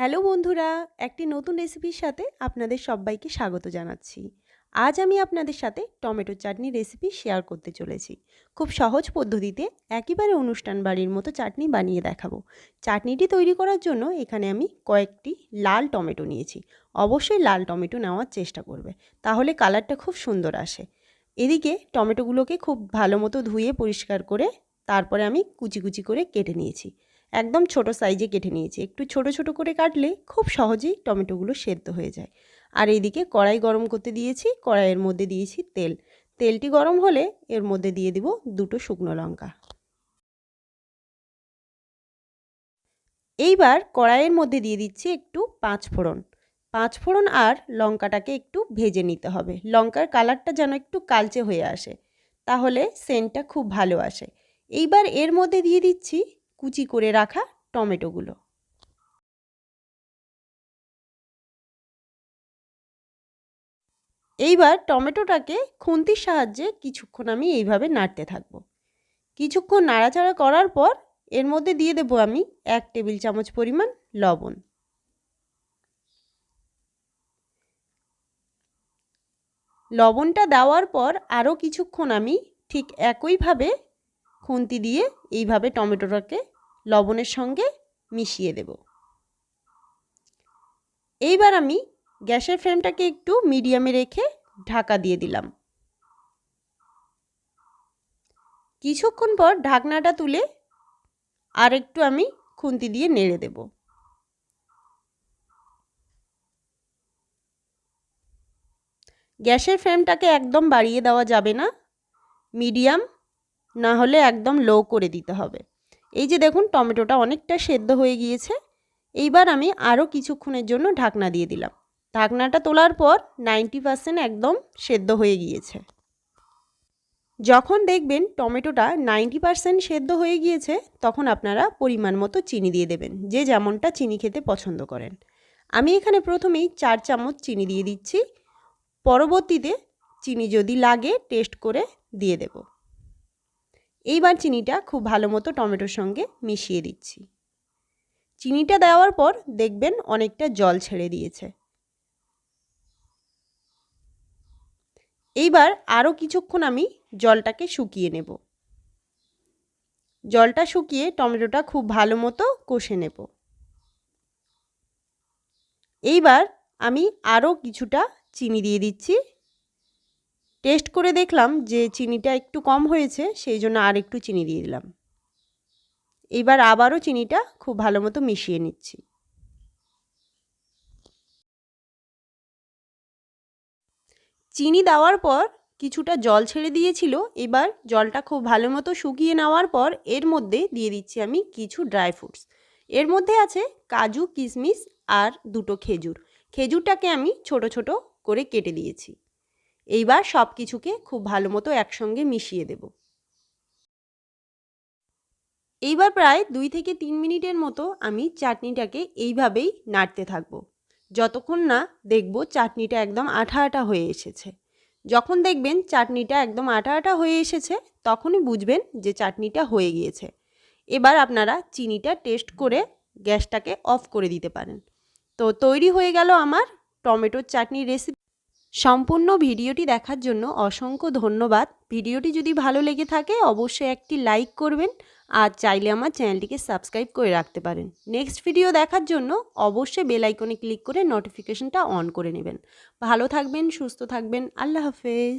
Hello বন্ধুরা, একটি নতুন রেসিপির সাথে আপনাদের সবাইকে স্বাগত জানাচ্ছি। আজ আমি আপনাদের সাথে টমেটো চাটনি রেসিপি শেয়ার করতে চলেছি। খুব সহজ পদ্ধতিতে একেবারে অনুষ্ঠান বাড়ির মতো চাটনি বানিয়ে দেখাবো। চাটনিটি তৈরি করার জন্য এখানে আমি কয়েকটি লাল টমেটো নিয়েছি। অবশ্যই লাল টমেটো নেওয়ার চেষ্টা করবে, তাহলে কালারটা খুব সুন্দর আসে। এদিকে টমেটোগুলোকে খুব ভালো মতো ধুয়ে পরিষ্কার করে তারপরে আমি কুচি কুচি করে কেটে নিয়েছি। একদম ছোট সাইজে কেটে নিয়েছি। একটু ছোট ছোট করে কাটলে খুব সহজেই টমেটোগুলো সেদ্ধ হয়ে যায়। আর এইদিকে কড়াই গরম করতে দিয়েছি, কড়াইয়ের মধ্যে দিয়েছি তেল। তেলটি গরম হলে এর মধ্যে দিয়ে দিব দুটো শুকনো লঙ্কা। এইবার কড়াইয়ের মধ্যে দিয়ে দিচ্ছি একটু পাঁচ ফোড়ন। পাঁচ ফোড়ন আর লঙ্কাটাকে একটু ভেজে নিতে হবে। লঙ্কার কালারটা যেন একটু কালচে হয়ে আসে, তাহলে সেন্টটা খুব ভালো আসে। এইবার এর মধ্যে দিয়ে দিচ্ছি কুচি করে রাখা টমেটোগুলো। এইবার টমেটোটাকে খুন্তির সাহায্যে কিছুক্ষণ আমি এইভাবে নাড়তে থাকব। কিছুক্ষণ নাড়াচাড়া করার পর এর মধ্যে দিয়ে দেবো আমি এক টেবিল চামচ পরিমাণ লবণ। লবণটা দেওয়ার পর আরও কিছুক্ষণ আমি ঠিক একইভাবে খুন্তি দিয়ে এইভাবে টমেটোটাকে লবণের সঙ্গে মিশিয়ে দেব। এইবার আমি গ্যাসের ফ্লেমটাকে একটু মিডিয়ামে রেখে ঢাকা দিয়ে দিলাম। কিছুক্ষণ পর ঢাকনাটা তুলে আর একটু আমি খুন্তি দিয়ে নেড়ে দেব। গ্যাসের ফ্লেমটাকে একদম বাড়িয়ে দেওয়া যাবে না। মিডিয়াম না হলে একদম লো করে দিতে হবে। এই যে দেখুন, টমেটোটা অনেকটা সেদ্ধ হয়ে গিয়েছে। এইবার আমি আরও কিছুক্ষণের জন্য ঢাকনা দিয়ে দিলাম। ঢাকনাটা তোলার পর নাইনটি পারসেন্ট একদম সেদ্ধ হয়ে গিয়েছে। যখন দেখবেন টমেটোটা নাইনটি পারসেন্ট সেদ্ধ হয়ে গিয়েছে, তখন আপনারা পরিমাণ মতো চিনি দিয়ে দেবেন। যে যেমনটা চিনি খেতে পছন্দ করেন। আমি এখানে প্রথমেই চার চামচ চিনি দিয়ে দিচ্ছি। পরবর্তীতে চিনি যদি লাগে টেস্ট করে দিয়ে দেব। এইবার চিনিটা খুব ভালো মতো টমেটোর সঙ্গে মিশিয়ে দিচ্ছি। চিনিটা দেওয়ার পর দেখবেন অনেকটা জল ছেড়ে দিয়েছে। এইবার আরও কিছুক্ষণ আমি জলটাকে শুকিয়ে নেব। জলটা শুকিয়ে টমেটোটা খুব ভালো মতো কষে নেব। এইবার আমি আরও কিছুটা চিনি দিয়ে দিচ্ছি টেস্ট করে দেখলাম যে চিনিটা একটু কম হয়েছে, সেই জন্য আর একটু চিনি দিয়ে দিলাম। এবার আবারও চিনিটা খুব ভালো মতো মিশিয়ে নিচ্ছি। চিনি দেওয়ার পর কিছুটা জল ছেড়ে দিয়েছিল, এবার জলটা খুব ভালো মতো শুকিয়ে নেওয়ার পর এর মধ্যে দিয়ে দিচ্ছি আমি কিছু ড্রাই ফ্রুটস। এর মধ্যে আছে কাজু, কিশমিশ আর দুটো খেজুর। খেজুরটাকে আমি ছোট ছোট করে কেটে দিয়েছি। এইবার সব কিছুকে খুব ভালো মতো একসঙ্গে মিশিয়ে দেব। এইবার প্রায় দুই থেকে তিন মিনিটের মতো আমি চাটনিটাকে এইভাবেই নাড়তে থাকব। যতক্ষণ না দেখব চাটনিটা একদম আঠা আঠা হয়ে এসেছে। যখন দেখবেন চাটনিটা একদম আঠা আঠা হয়ে এসেছে, তখনই বুঝবেন যে চাটনিটা হয়ে গিয়েছে। এবার আপনারা চিনিটা টেস্ট করে গ্যাসটাকে অফ করে দিতে পারেন। তো তৈরি হয়ে গেল আমার টমেটোর চাটনির রেসিপি সম্পূর্ণ ভিডিওটি দেখার জন্য অসংখ্য ধন্যবাদ। ভিডিওটি যদি ভালো লেগে থাকে, অবশ্যই একটি লাইক করবেন আর চাইলে আমার চ্যানেলটিকে সাবস্ক্রাইব করে রাখতে পারেন। নেক্সট ভিডিও দেখার জন্য অবশ্যই বেলাইকনে ক্লিক করে নোটিফিকেশনটা অন করে নেবেন। ভালো থাকবেন, সুস্থ থাকবেন, আল্লাহ হাফেজ।